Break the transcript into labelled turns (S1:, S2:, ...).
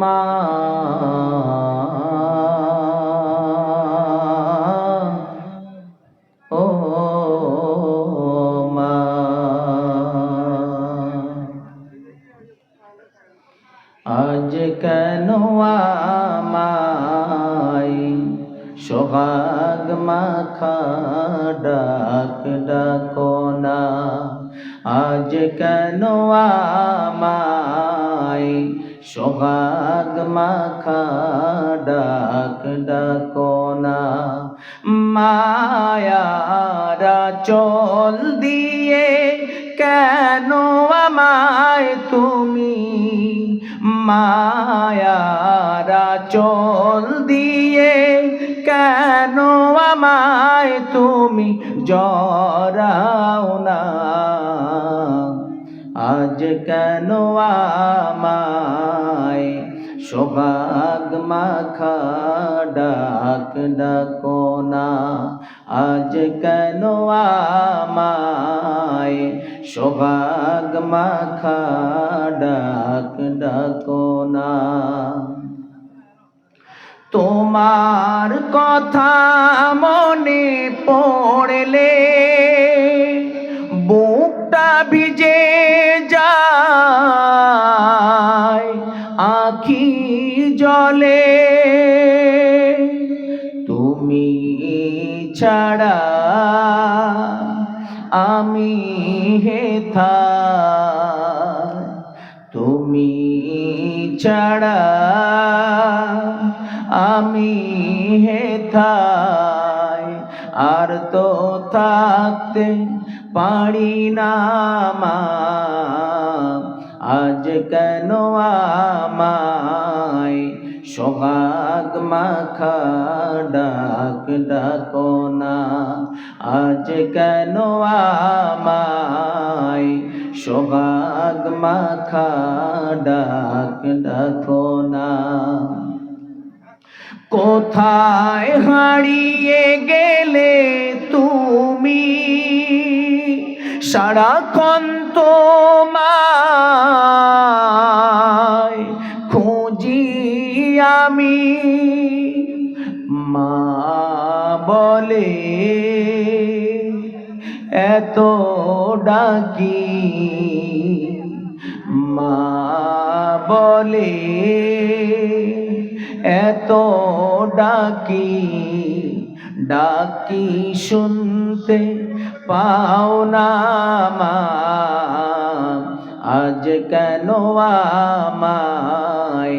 S1: মা ও মা আজ কেন আমাই সোহাগ মাখা ডাক ডাকো না? আজ কেন আমায় সোহাগ মাখা ডাক ডাকো না মায়ারা চল দিয়ে, কেন আমায় তুমি? মায়ারা চল দিয়ে, কেন আমায় তুমি? জরাও না। আজ কেন আমায় সোহাগ মাখা ডাক ডাকো না? আজ কেন আমায় সোহাগ মাখা ডাক ডাকো না? তোমার কথা মনে পড়লে বুকটা ভিজে আখি জলে, তুমি ছাড়া আমি হেথা তুমি ছাড়া আমি হেথায় আর তো থাকতে পারি না মা। আজ কেন আমায় সোহাগ মাখা ডাক ডাকো না? আজ কেন আমায় সোহাগ মাখা ডাক ডাকো না? কোথায় হারিয়ে গেলে তুমি? সারাক্ষণ তোমায় বলে, এত ডাকি মা বলে, এত ডাকি ডাকি শুনতে পাও না মা। আজ কেন আমায়